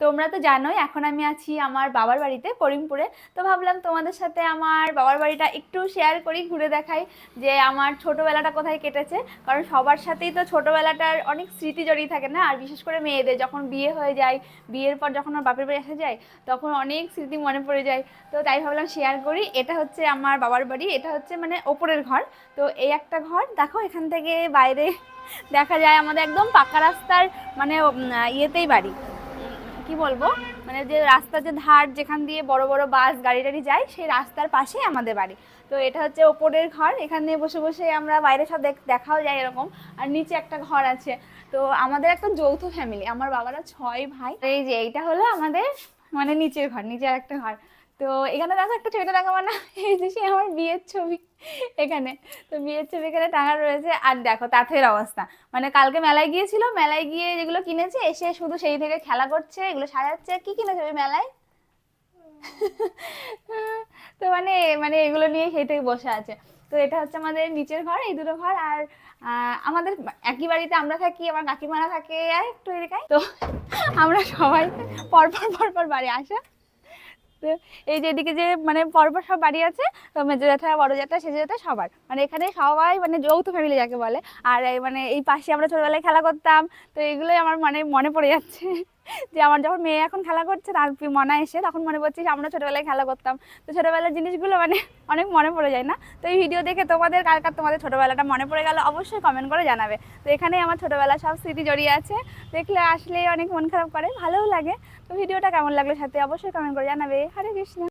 তোমরা তো জানোই, এখন আমি আছি আমার বাবার বাড়িতে করিমপুরে। তো ভাবলাম তোমাদের সাথে আমার বাবার বাড়িটা একটু শেয়ার করি, ঘুরে দেখাই যে আমার ছোটোবেলাটা কোথায় কেটেছে। কারণ সবার সাথেই তো ছোটোবেলাটার অনেক স্মৃতি জড়িয়ে থাকে না? আর বিশেষ করে মেয়েদের, যখন বিয়ে হয়ে যায়, বিয়ের পর যখন আমার বাপের বাড়ি আসা যায়, তখন অনেক স্মৃতি মনে পড়ে যায়। তো তাই ভাবলাম শেয়ার করি, এটা হচ্ছে আমার বাবার বাড়ি, এটা হচ্ছে মানে ওপরের ঘর। তো এই একটা ঘর, দেখো এখান থেকে বাইরে দেখা যায় আমাদের একদম পাকা রাস্তার মানে ইয়েতেই বাড়ি। কি বলব? মানে যে রাস্তার যে ধার যেখান দিয়ে বড় বড় বাস, গাড়ি টাড়ি যায়, সেই রাস্তার পাশেই আমাদের বাড়ি। তো এটা হচ্ছে ওপরের ঘর, এখানে বসে বসে আমরা বাইরে সব দেখ- দেখাও যায় এরকম। আর নিচে একটা ঘর আছে। তো আমাদের একটা যৌথ ফ্যামিলি আমার বাবারা ছয় ভাই। এই যে এইটা হলো আমাদের মানে নিচের ঘর নিচের একটা ঘর। তো এখানে দেখো একটা ছবিটা দেখাবো না এই যে সে আমার বিয়ের ছবি এখানে। তো বিয়ের ছবি এখানে টাঙা রয়েছে। আর দেখো, তাঁতের অবস্থা। মানে কালকে মেলায় গিয়েছিল, মেলায় গিয়ে যেগুলো কিনেছে, এসে শুধু সেই থেকে খেলা করছে, এগুলো সাজাচ্ছে। কি কিনেছে ওই মেলায়? তো মানে মানে এগুলো নিয়ে সেই থেকে বসে আছে। তো এটা হচ্ছে আমাদের নিচের ঘর, এই দুটো ঘর। আর আমাদের একই বাড়িতে আমরা থাকি, আমার কাকিমারা থাকে আর একটু এলাকায় তো আমরা সবাই পরপর পরপর বাড়ি আসা। এই যে এদিকে যে মানে পরপর সব বাড়ি আছে মেজো জ্যাঠা বড় জ্যাঠা সেজো জ্যাঠা সবার। মানে এখানে সবাই মানে যৌথ ফ্যামিলি যাকে বলে। আর মানে এই পাশে আমরা ছোটবেলায় খেলা করতাম, তো এগুলোই আমার মানে মনে পড়ে যাচ্ছে। যে আমার যখন মেয়ে এখন খেলা করছে তার মনে এসে, তখন মনে পড়ছে আমরা ছোটবেলায় খেলা করতাম। তো ছোটবেলার জিনিসগুলো মানে অনেক মনে পড়ে যায় না? তো এই ভিডিও দেখে তোমাদের কার কার তোমাদের ছোটোবেলাটা মনে পড়ে গেল অবশ্যই কমেন্ট করে জানাবে। তো এখানেই আমার ছোটবেলা সব স্মৃতি জড়িয়ে আছে। দেখলে আসলে অনেক মন খারাপ করে, ভালোও লাগে। তো ভিডিওটা কেমন লাগল সাথে অবশ্যই কমেন্ট করে জানাবে। হরে কৃষ্ণ।